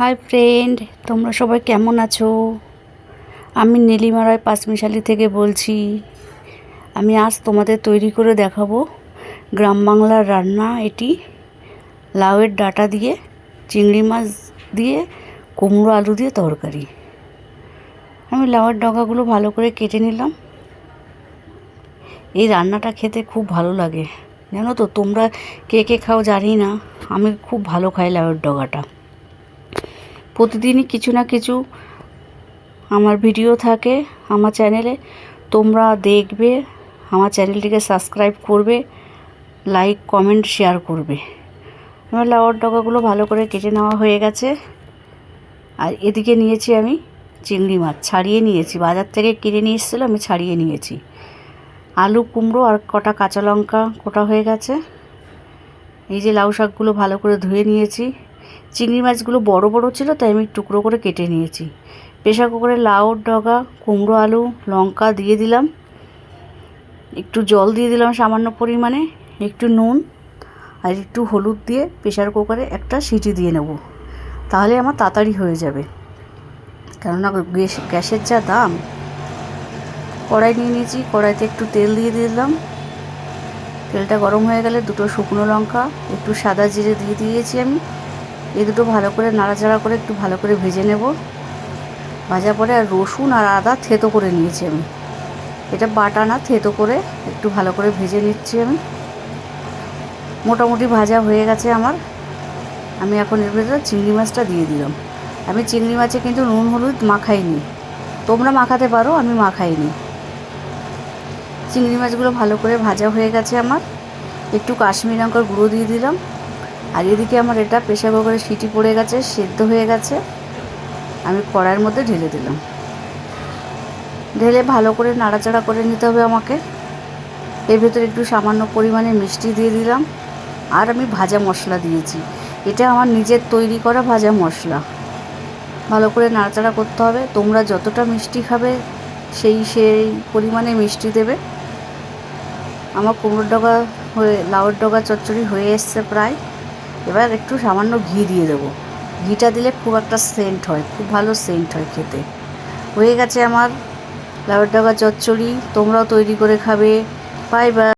Hi friend তোমরা সবাই কেমন আছো? আমি নীলিমারায় পাঁচমিশালি থেকে বলছি। আমি আজ তোমাদের তৈরি করে দেখাবো গ্রাম বাংলার রান্না। এটি লাউয়ের ডাঁটা দিয়ে, চিংড়ি মাছ দিয়ে, কুমড়ো আলু দিয়ে তরকারি। আমি লাউয়ের ডগাগুলো ভালো করে কেটে নিলাম। এই রান্নাটা খেতে খুব ভালো লাগে। জানো তো, তোমরা কে কে খাও জানি না। আমি খুব ভালো খাই লাউয়ের ডগাটা। প্রতিদিনই কিছু না কিছু আমার ভিডিও থাকে আমার চ্যানেলে। তোমরা দেখবে, আমার চ্যানেলটিকে সাবস্ক্রাইব করবে, লাইক, কমেন্ট, শেয়ার করবে। আমার লাউয়ার ডগাগুলো ভালো করে কেটে নেওয়া হয়ে গেছে। আর এদিকে নিয়েছি আমি চিংড়ি মাছ, ছাড়িয়ে নিয়েছি। বাজার থেকে কিনে নিয়ে এসেছিল, আমি ছাড়িয়ে নিয়েছি। আলু, কুমড়ো আর কটা কাঁচা লঙ্কা কোটা হয়ে গেছে। এই যে লাউ শাকগুলো ভালো করে ধুয়ে নিয়েছি। চিংড়ি মাছগুলো বড় বড় ছিল, তাই আমি টুকরো করে কেটে নিয়েছি। প্রেশার কুকারে লাউ, ডগা, কুমড়ো, আলু, লঙ্কা দিয়ে দিলাম। একটু জল দিয়ে দিলাম সামান্য পরিমাণে, একটু নুন আর একটু হলুদ দিয়ে প্রেশার কুকারে একটা সিটি দিয়ে নেব। তাহলে আমার তাড়াতাড়ি হয়ে যাবে। কেননা গ্যাস, গ্যাসের যা দাম, কড়াই নিয়ে নিয়েছি, কড়াইতে একটু তেল দিয়ে দিলাম। তেলটা গরম হয়ে গেলে দুটো শুকনো লঙ্কা, একটু সাদা জিরে দিয়ে দিয়েছি আমি। এই দুটো ভালো করে নাড়াচাড়া করে একটু ভালো করে ভেজে নেব। ভাজা পরে আর রসুন আর আদা থেতো করে নিয়েছি আমি। এটা বাটা না, থেতো করে একটু ভালো করে ভেজে নিচ্ছি আমি। মোটামুটি ভাজা হয়ে গেছে আমার। আমি এখন এর ভেতরে চিংড়ি মাছটা দিয়ে দিলাম। আমি চিংড়ি মাছে কিন্তু নুন হলুদ মাখাইনি। তোমরা মাখাতে পারো, আমি মাখাইনি। চিংড়ি মাছগুলো ভালো করে ভাজা হয়ে গেছে আমার। একটু কাশ্মীর লঙ্কার গুঁড়ো দিয়ে দিলাম। আর এদিকে আমার এটা প্রেশার কুকারে সিটি পড়ে গেছে, সেদ্ধ হয়ে গেছে। আমি কড়াইয়ের মধ্যে ঢেলে দিলাম। ঢেলে ভালো করে নাড়াচাড়া করে নিতে হবে আমাকে। এর ভেতরে একটু সামান্য পরিমাণে মিষ্টি দিয়ে দিলাম। আর আমি ভাজা মশলা দিয়েছি। এটা আমার নিজের তৈরি করা ভাজা মশলা। ভালো করে নাড়াচাড়া করতে হবে। তোমরা যতটা মিষ্টি খাবে, সেই সেই পরিমাণে মিষ্টি দেবে। আমার কুমড়োর ডগা হয়ে লাউর ডগা চচ্চড়ি হয়ে এসছে প্রায়। এবার একটু সামান্য ঘি দিয়ে দেবো। ঘিটা দিলে খুব একটা সেন্ট হয়, খুব ভালো সেন্ট হয় খেতে। হয়ে গেছে আমার লাউয়ের ডগা চচ্চড়ি, তোমরাও তৈরি করে খাবে। Bye bye